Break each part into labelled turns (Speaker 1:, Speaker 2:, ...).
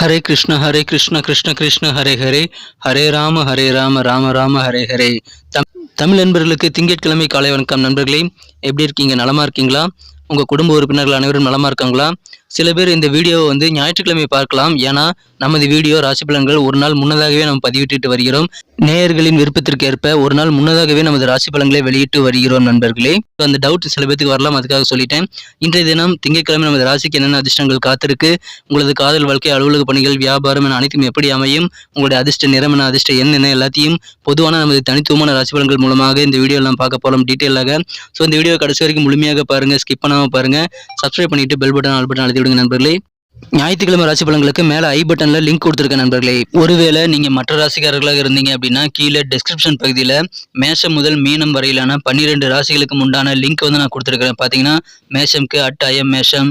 Speaker 1: ஹரே கிருஷ்ண ஹரே கிருஷ்ண கிருஷ்ண கிருஷ்ண ஹரே ஹரே. ஹரே ராம ஹரே ராம ராம ராம ஹரே ஹரே. தம் தமிழ் நண்பர்களுக்கு திங்கட்கிழமை காலை வணக்கம் நண்பர்களே. எப்படி இருக்கீங்க? நலமா இருக்கீங்களா? உங்கள் குடும்ப உறுப்பினர்கள் அனைவரும் நலமா இருக்காங்களா? சில பேர் இந்த வீடியோவை வந்து ஞாயிற்றுக்கிழமை பார்க்கலாம். ஏன்னா நமது வீடியோ ராசி பலன்கள் ஒரு நாள் முன்னதாகவே நம்ம பதிவிட்டு வருகிறோம். நேயர்களின் விருப்பத்திற்கு ஏற்ப ஒரு நாள் முன்னதாகவே நமது ராசி பலன்களை வெளியிட்டு வருகிறோம் நண்பர்களே. அந்த டவுட் சில பேத்துக்கு வரலாம் அதுக்காக சொல்லிட்டேன். இன்றைய தினம் திங்கட்கிழமை நமது ராசிக்கு என்னென்ன அதிர்ஷ்டங்கள் காத்திருக்கு? உங்களது காதல் வாழ்க்கை அலுவலக பணிகள் வியாபாரம் என அனைத்தும் எப்படி அமையும்? உங்களுடைய அதிர்ஷ்ட நிறம் என அதிர்ஷ்ட எண் என்ன எல்லாத்தையும் பொதுவான நமது தனித்துவமான ராசி பலன்கள் மூலமாக இந்த வீடியோ எல்லாம் பார்க்க போகலாம் டீட்டெயிலாக ஸோ இந்த வீடியோ கடைசி வரைக்கும் முழுமையாக பாருங்க ஸ்கிப் பண்ணாமல் பாருங்க. சப்ஸ்கிரைப் பண்ணிட்டு பெல் பட்டன் ஆல் பட்டன் விடுங்க நண்பர்களே. ஞாயிற்றுக்கிழமை ராசி பலன்களுக்கு மேலே ஐ பட்டனில் லிங்க் கொடுத்துருக்கேன் நண்பர்களே. ஒருவேளை நீங்கள் மற்ற ராசிக்காரர்களாக இருந்தீங்க அப்படின்னா கீழே டிஸ்கிரிப்ஷன் பகுதியில் மேஷம் முதல் மீனம் வரையிலான பன்னிரெண்டு ராசிகளுக்கு உண்டான லிங்க் வந்து நான் கொடுத்துருக்கிறேன். பார்த்தீங்கன்னா மேஷம்க்கு அட்டாயம் மேஷம்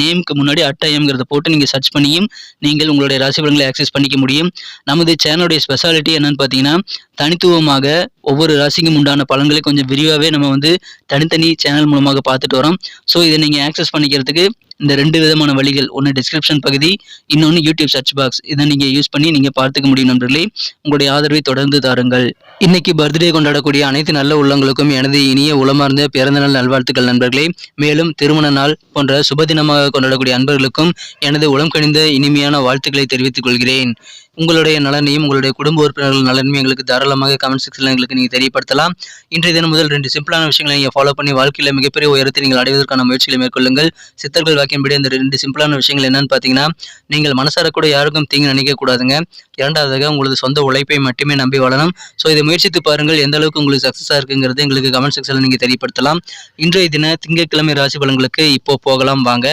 Speaker 1: நேமுக்கு முன்னாடி அட் ஐஎம்ங்கிறத போட்டு நீங்கள் சர்ச் பண்ணியும் நீங்கள் உங்களுடைய ராசி பலன்களை ஆக்சஸ் பண்ணிக்க முடியும். நமது சேனலுடைய ஸ்பெஷாலிட்டி என்னன்னு பார்த்தீங்கன்னா தனித்துவமாக ஒவ்வொரு ராசிக்கும் உண்டான பலன்களை கொஞ்சம் விரிவாகவே நம்ம வந்து தனித்தனி சேனல் மூலமாக பார்த்துட்டு வரோம். ஸோ இதை நீங்கள் ஆக்சஸ் பண்ணிக்கிறதுக்கு இந்த ரெண்டு விதமான வழிகள் ஒன்று டிஸ்கிரிப்ஷன் பகுதி இன்னொன்று யூடியூப் சர்ச் பாக்ஸ் இதை நீங்கள் யூஸ் பண்ணி நீங்கள் பார்த்துக்க முடியும் நண்பர்களே. உங்களுடைய ஆதரவை தொடர்ந்து தாருங்கள். இன்னைக்கு பர்த்டே கொண்டாடக்கூடிய அனைத்து நல்ல உள்ளங்களுக்கும் எனது இனிய உளமார்ந்த பிறந்தநாள் நல்வாழ்த்துக்கள் நண்பர்களே. மேலும் திருமண நாள் போன்ற சுபதினமாக கொண்டாடக்கூடிய அன்பர்களுக்கும் எனது உளம் கணிந்த இனிமையான வாழ்த்துக்களை தெரிவித்துக் கொள்கிறேன். உங்களுடைய நலனையும் உங்களுடைய குடும்ப உறுப்பினர்கள் நலனையும் எங்களுக்கு தாராளமாக கமெண்ட் செக்ஷனில் எங்களுக்கு நீங்கள் தெரியப்படுத்தலாம். இன்றைய தினம் முதல் ரெண்டு சிம்பிளான விஷயங்களை நீங்கள் ஃபாலோ பண்ணி வாழ்க்கையில் மிகப்பெரிய உயரத்தை நீங்கள் அடைவதற்கான முயற்சிகளை மேற்கொள்ளுங்கள். சித்தர்கள் வாக்கியம்படி அந்த ரெண்டு சிம்பிளான விஷயங்கள் என்னன்னு பார்த்தீங்கன்னா நீங்கள் மனசார கூட யாருக்கும் தீங்கு நினைக்க கூடாதுங்க. இரண்டாவதாக உங்களது சொந்த உழைப்பை மட்டுமே நம்பி வளரணும் ஸோ இதை முயற்சித்து பாருங்கள் எந்த அளவுக்கு உங்களுக்கு சக்ஸஸாக இருக்குங்கிறது எங்களுக்கு கமெண்ட் செக்ஷனில் நீங்கள் தெரியப்படுத்தலாம். இன்றைய தின திங்கட்கிழமை ராசி பலன்களுக்கு இப்போ போகலாம் வாங்க.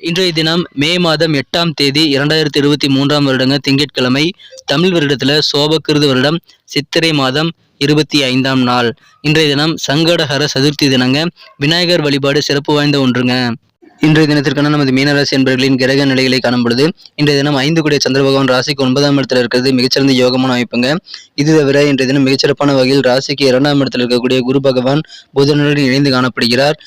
Speaker 1: இன்றைய தினம் மே மாதம் எட்டாம் தேதி இரண்டாயிரத்தி இருபத்தி மூன்றாம் வருடங்க திங்கட்கிழமை தமிழ் வருடத்தில் சோபக்கிருது வருடம் சித்திரை மாதம் இருபத்தி ஐந்தாம் நாள். இன்றைய தினம் சங்கடஹர சதுர்த்தி தினங்க விநாயகர் வழிபாடு சிறப்பு வாய்ந்த ஒன்றுங்க. இன்றைய தினத்திற்கான நமது மீனராசி என்பர்களின் கிரக நிலைகளை காணும் பொழுது இன்றைய தினம் ஐந்து கூடிய சந்திர பகவான் ராசிக்கு ஒன்பதாம் இடத்துல இருக்கிறது மிகச்சிறந்த யோகமான அமைப்புங்க. இது தவிர இன்றைய தினம் மிகச்சிறப்பான வகையில் ராசிக்கு இரண்டாம் இடத்தில் இருக்கக்கூடிய குரு பகவான் புதனுடன் இணைந்து காணப்படுகிறார்.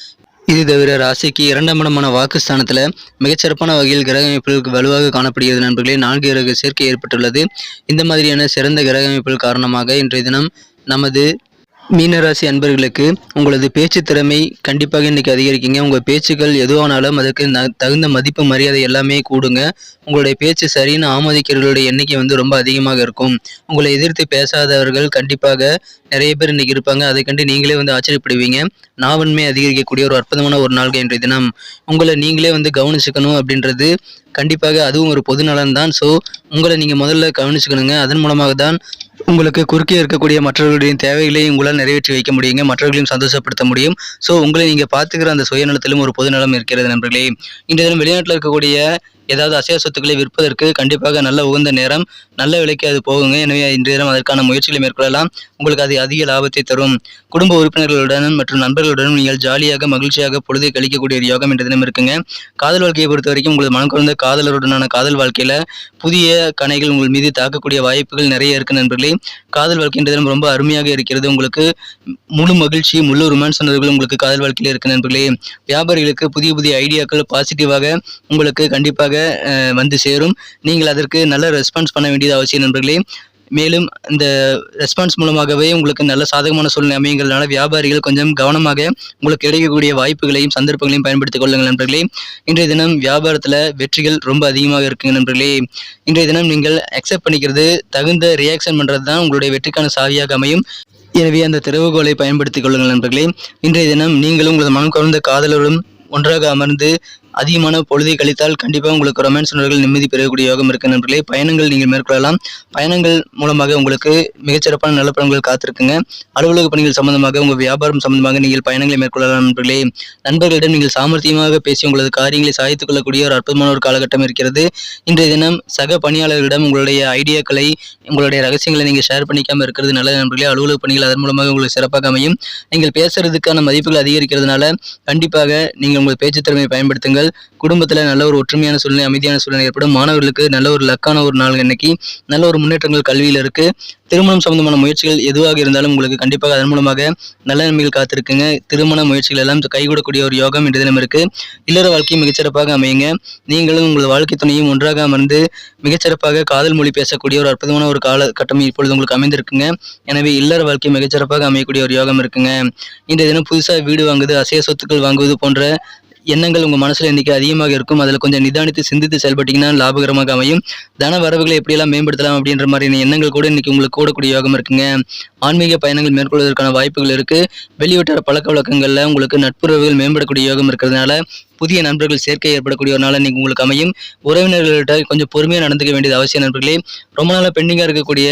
Speaker 1: இது தவிர ராசிக்கு இரண்டாம் இடமான வாக்குஸ்தானத்தில் மிகச்சிறப்பான வகையில் கிரக அமைப்புகளுக்கு வலுவாக காணப்படுகிறது நண்பர்களே. நான்கு கிரக சேர்க்கை ஏற்பட்டுள்ளது. இந்த மாதிரியான சிறந்த கிரக அமைப்புகள் காரணமாக இன்றைய தினம் நமது மீனராசி அன்பர்களுக்கு உங்களது பேச்சு திறமை கண்டிப்பாக இன்றைக்கி அதிகரிக்குங்க. உங்கள் பேச்சுக்கள் எதுவானாலும் அதுக்கு ந- தகுந்த மதிப்பு மரியாதை எல்லாமே கூடுங்க. உங்களுடைய பேச்சு சரின்னு ஆமோதிக்கிறவர்களுடைய எண்ணிக்கை வந்து ரொம்ப அதிகமாக இருக்கும். உங்களை எதிர்த்து பேசாதவர்கள் கண்டிப்பாக நிறைய பேர் இன்றைக்கி இருப்பாங்க. அதை கண்டு நீங்களே வந்து ஆச்சரியப்படுவீங்க. நாவன்மை அதிகரிக்கக்கூடிய ஒரு அற்புதமான ஒரு நாள்கள் இன்றைய தினம். உங்களை நீங்களே வந்து கவனிச்சுக்கணும் அப்படின்றது கண்டிப்பாக அதுவும் ஒரு பொது நலன் தான் ஸோ உங்களை நீங்கள் முதல்ல கவனிச்சுக்கணுங்க. அதன் மூலமாக தான் உங்களுக்கு குறுக்கே இருக்கக்கூடிய மற்றவர்களுடைய தேவைகளை உங்களால் நிறைவேற்றி வைக்க முடியுங்க மற்றவர்களையும் சந்தோஷப்படுத்த முடியும். ஸோ உங்களை நீங்கள் பார்த்துக்கிற அந்த சுயநலத்திலும் ஒரு பொதுநலம் இருக்கிறது நண்பர்களே. இன்றைய தினம் வெளிநாட்டில் இருக்கக்கூடிய ஏதாவது அசைவ சொத்துக்களை விற்பதற்கு கண்டிப்பாக நல்ல உகந்த நேரம் நல்ல விலைக்கு அது போகுங்க. எனவே இன்றைய தினம் அதற்கான முயற்சிகளை மேற்கொள்ளலாம். உங்களுக்கு அது அதிக லாபத்தை தரும். குடும்ப உறுப்பினர்களுடனும் மற்றும் நண்பர்களுடனும் நீங்கள் ஜாலியாக மகிழ்ச்சியாக பொழுதை கழிக்கக்கூடிய ஒரு யோகம் என்ற தினம் இருக்குங்க. காதல் வாழ்க்கையை பொறுத்த வரைக்கும் உங்களது மனம் குறைந்த காதலருடனான காதல் வாழ்க்கையில் புதிய கணைகள் உங்கள் மீது தாக்கக்கூடிய வாய்ப்புகள் நிறைய இருக்கு நண்பர்களே. காதல் வாழ்க்கை என்ற தினம் ரொம்ப அருமையாக இருக்கிறது. உங்களுக்கு முழு மகிழ்ச்சி முழு ரொமான்ஸ் உணர்வுகள் உங்களுக்கு காதல் வாழ்க்கையில் இருக்கு நண்பர்களே. வியாபாரிகளுக்கு புதிய புதிய ஐடியாக்கள் பாசிட்டிவாக உங்களுக்கு கண்டிப்பாக அஹ், வந்து சேரும். நீங்கள் அதற்கு நல்ல ரெஸ்பான்ஸ் பண்ண வேண்டியது அவசியம் நண்பர்களே. மேலும் இந்த ரெஸ்பான்ஸ் மூலமாகவே உங்களுக்கு நல்ல சாதகமான சூழ்நிலை அமையுங்கிறதுனால வியாபாரிகள் கொஞ்சம் கவனமாக உங்களுக்கு கிடைக்கக்கூடிய வாய்ப்புகளையும் சந்தர்ப்பங்களையும் பயன்படுத்திக் கொள்ளுங்கள் நண்பர்களே. இன்றைய தினம் வியாபாரத்தில் வெற்றிகள் ரொம்ப அதிகமாக இருக்குங்க நண்பர்களே. இன்றைய தினம் நீங்கள் அக்செப்ட் பண்ணிக்கிறது தகுந்த ரியாக்ஷன் பண்ணுறது தான் உங்களுடைய வெற்றிக்கான சாவியாக அமையும். எனவே அந்த திறவுகோலை பயன்படுத்திக் கொள்ளுங்கள் நண்பர்களே. இன்றைய தினம் நீங்களும் உங்களது மனம் கவர்ந்த காதலரும் ஒன்றாக அமர்ந்து அதிகமான பொழுதை கழித்தால் கண்டிப்பாக உங்களுக்கு ரொமான்ஸ் உணர்வுகள் நிம்மதி பெறக்கூடிய யோகம் இருக்க நண்பர்களே. பயணங்கள் நீங்கள் மேற்கொள்ளலாம். பயணங்கள் மூலமாக உங்களுக்கு மிகச்சிறப்பான நல்ல பலன்கள் காத்திருக்குங்க. அலுவலக பணிகள் சம்பந்தமாக உங்கள் வியாபாரம் சம்பந்தமாக நீங்கள் பயணங்களை மேற்கொள்ளலாம் நண்பர்களே. நண்பர்களிடம் நீங்கள் சாமர்த்தியமாக பேசி உங்களது காரியங்களை சாய்த்துக் கொள்ளக்கூடிய ஒரு அற்புதமான ஒரு காலகட்டம் இருக்கிறது. இன்றைய தினம் சக பணியாளர்களிடம் உங்களுடைய ஐடியாக்களை உங்களுடைய ரகசியங்களை நீங்கள் ஷேர் பண்ணிக்காமல் இருக்கிறது நல்ல நண்பர்களே. அலுவலக பணிகள் அதன் மூலமாக உங்களுக்கு சிறப்பாக அமையும். நீங்கள் பேசுறதுக்கான மதிப்புகள் அதிகரிக்கிறதுனால கண்டிப்பாக நீங்கள் உங்கள் பேச்சு திறமையை பயன்படுத்துங்கள் குடும்பத்தில் நல்ல ஒரு ஒற்றுமையான சூழ்நிலை அமைதியான சூழ்நிலை ஏற்படும். மாணவர்களுக்கு நல்ல ஒரு லக்கான ஒரு நாள் இன்னைக்கு நல்ல ஒரு முன்னேற்றங்கள் கல்வியில் இருக்கு. திருமணம் சம்பந்தமான முயற்சிகள் எதுவாக இருந்தாலும் உங்களுக்கு கண்டிப்பாக அதன் மூலமாக நல்ல நன்மைகள் காத்திருக்குங்க. திருமண முயற்சிகள் எல்லாம் கைகூடக்கூடிய ஒரு யோகம் இன்று தினம் இருக்கு. இல்லற வாழ்க்கை மிகச்சிறப்பாக அமையுங்க. நீங்களும் உங்கள் வாழ்க்கை துணையும் ஒன்றாக அமர்ந்து மிகச்சிறப்பாக காதல் மொழி பேசக்கூடிய ஒரு அற்புதமான ஒரு காலகட்டம் இப்பொழுது உங்களுக்கு அமைந்திருக்குங்க. எனவே இல்லற வாழ்க்கை மிகச்சிறப்பாக அமையக்கூடிய ஒரு யோகம் இருக்குங்க. இன்றைய தினம் புதுசாக வீடு வாங்குவது அசைய சொத்துக்கள் வாங்குவது போன்ற எண்ணங்கள் உங்கள் மனசில் இன்றைக்கி அதிகமாக இருக்கும். அதில் கொஞ்சம் நிதானித்து சிந்தித்து செயல்பட்டீங்கன்னா லாபகரமாக அமையும். தன வரவுகளை எப்படியெல்லாம் மேம்படுத்தலாம் அப்படின்ற மாதிரியான எண்ணங்கள் கூட இன்றைக்கி உங்களுக்கு கூடக்கூடிய யோகம் இருக்குங்க. ஆன்மீக பயணங்கள் மேற்கொள்வதற்கான வாய்ப்புகள் இருக்குது வெளிவட்டார பழக்க வழக்கங்களில் உங்களுக்கு நட்புறவுகள் மேம்படக்கூடிய யோகம் இருக்கிறதுனால புதிய நண்பர்கள் சேர்க்கை ஏற்படக்கூடிய ஒரு நாள் நீங்கள் உங்களுக்கு அமையும். உறவினர்கள்ட்ட கொஞ்சம் பொறுமையாக நடந்துக்க வேண்டியது அவசியம் நண்பர்களே. ரொம்ப நாளாக பெண்டிங்காக இருக்கக்கூடிய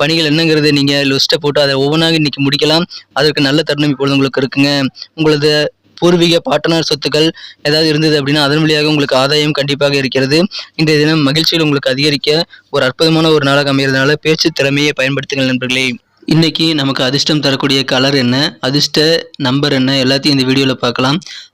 Speaker 1: பணிகள் என்னங்கிறது நீங்கள் லிஸ்ட்டை போட்டு அதை ஒவ்வொன்றாக இன்றைக்கி முடிக்கலாம். அதற்கு நல்ல தருணம் இப்பொழுது உங்களுக்கு இருக்குங்க. உங்களது பூர்வீக பாட்டனார் சொத்துக்கள் ஏதாவது இருந்தது அப்படின்னா அதன் வழியாக உங்களுக்கு ஆதாயம் கண்டிப்பாக இருக்கிறது. இன்றைய தினம் மகிழ்ச்சியில் உங்களுக்கு அதிகரிக்க ஒரு அற்புதமான ஒரு நாளாக அமைகிறதுனால பேச்சு திறமையை பயன்படுத்துங்கள் நண்பர்களே. இன்னைக்கு நமக்கு அதிர்ஷ்டம் தரக்கூடிய கலர் என்ன? அதிர்ஷ்ட நம்பர் என்ன? எல்லாத்தையும் இந்த வீடியோவில் பார்க்கலாம்.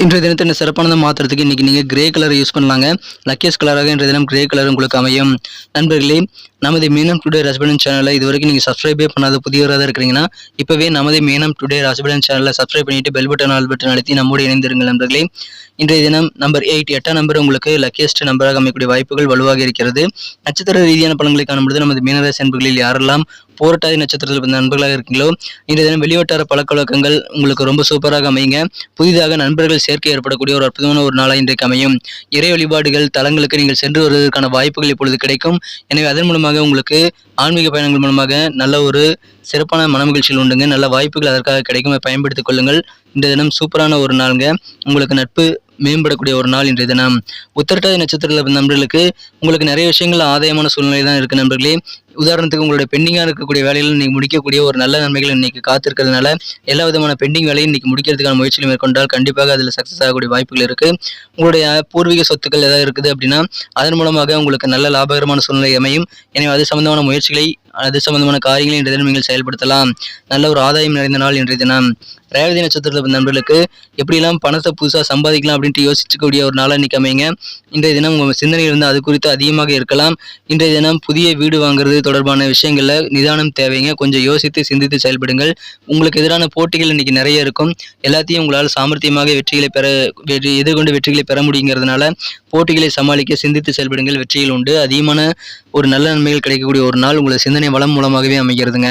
Speaker 1: இன்றைய தினத்தை இந்த சிறப்பானதை மாற்றுறதுக்கு இன்றைக்கி நீங்கள் கிரே கலரை யூஸ் பண்ணலாங்க. லக்கியஸ்ட் கலராக இன்றைய தினம் கிரே கலர் உங்களுக்கு அமையும். நண்பர்களே நமது மீனம் டுடே ரசபடன் சேனலை இது வரைக்கும் நீங்கள் சப்ஸ்கிரைபே பண்ணாத புதியவராக இருக்கிறீங்கன்னா இப்போவே நமது மீனம் டுடே ரசபடன் சேனலை சப்ஸ்கிரைப் பண்ணிட்டு பெல் பட்டன் ஆல் பட்டன் அழுத்தி நம்மோடு இணைந்திருங்கள் நண்பர்களே. இன்றைய தினம் நம்பர் எயிட் எட்டாம் நம்பர் உங்களுக்கு லக்கியஸ்ட் நம்பராக அமைக்கக்கூடிய வாய்ப்புகள் வலுவாக இருக்கிறது. நட்சத்திர ரீதியான பலன்களை காணும்பொழுது நமது மீனராசி நண்பர்களில் யாரெல்லாம் போராட்டாதி நட்சத்திரத்தில் பிறந்த நண்பர்களாக இருக்கீங்களோ இன்றைய தினம் வெளிவட்டார பழக்க வழக்கங்கள் உங்களுக்கு ரொம்ப சூப்பராக அமையுங்க. புதிதாக நண்பர்கள் சேர்க்கை ஏற்படக்கூடிய ஒரு அற்புதமான ஒரு நாளாக இன்றைக்கு அமையும். இறை வழிபாடுகள் தலங்களுக்கு நீங்கள் சென்று வருவதற்கான வாய்ப்புகள் இப்பொழுது கிடைக்கும். எனவே அதன் மூலமாக உங்களுக்கு ஆன்மீக பயணங்கள் மூலமாக நல்ல ஒரு சிறப்பான மனமகிழ்ச்சிகள் உண்டுங்க. நல்ல வாய்ப்புகள் அதற்காக கிடைக்கும் பயன்படுத்திக் கொள்ளுங்கள். இந்த தினம் சூப்பரான ஒரு நாளுங்க. உங்களுக்கு நட்பு மேம்படக்கூடிய ஒரு நாள் இன்றைய தினம். உத்திரட்டாதி நட்சத்திரத்தில் நண்பர்களுக்கு உங்களுக்கு நிறைய விஷயங்கள் ஆதாயமான சூழ்நிலை தான் இருக்கு நண்பர்களே. உதாரணத்துக்கு உங்களுடைய பெண்டிங்காக இருக்கக்கூடிய வேலைகள் நீங்கள் முடிக்கக்கூடிய ஒரு நல்ல நன்மைகள் இன்னைக்கு காத்திருக்கிறதுனால எல்லா விதமான பெண்டிங் வேலையும் இன்னைக்கு முடிக்கிறதுக்கான முயற்சிகள் மேற்கொண்டால் கண்டிப்பாக அதில் சக்ஸஸ் ஆகக்கூடிய வாய்ப்புகள் இருக்குது உங்களுடைய பூர்வீக சொத்துக்கள் ஏதாவது இருக்குது அப்படின்னா அதன் மூலமாக உங்களுக்கு நல்ல லாபகரமான சூழ்நிலை அமையும். எனவே அது சம்பந்தமான முயற்சிகளை அது சம்பந்தமான காரியங்களை இன்றைய தினம் நீங்கள் செயல்படுத்தலாம். நல்ல ஒரு ஆதாயம் நிறைந்த நாள் இன்றைய தினம். ரேவதி நட்சத்திரத்தில் நண்பர்களுக்கு எப்படிலாம் பணத்தை புதுசாக சம்பாதிக்கலாம் அப்படின்ட்டு யோசிக்கக்கூடிய ஒரு நாளாக இன்னைக்கு அமைங்க இன்றைய தினம் உங்கள் சிந்தனையில் இருந்து அது குறித்து அதிகமாக இருக்கலாம். இன்றைய தினம் புதிய வீடு வாங்குறது தொடர்பான விஷயங்களில் நிதானம் தேவைங்க. கொஞ்சம் யோசித்து சிந்தித்து செயல்படுங்கள். உங்களுக்கு எதிரான போட்டிகள் இன்னைக்கு நிறைய இருக்கும். எல்லாத்தையும் உங்களால் சாமர்த்தியமாக வெற்றிகளை பெற வெற்றி எதிர்கொண்டு வெற்றிகளை பெற முடியுங்கிறதுனால போட்டிகளை சமாளிக்க சிந்தித்து செயல்படுங்கள். வெற்றிகள் உண்டு. அதிகமான ஒரு நல்ல நன்மைகள் கிடைக்கக்கூடிய ஒரு நாள் உங்களது சிந்தனை வளம் மூலமாகவே அமைகிறதுங்க.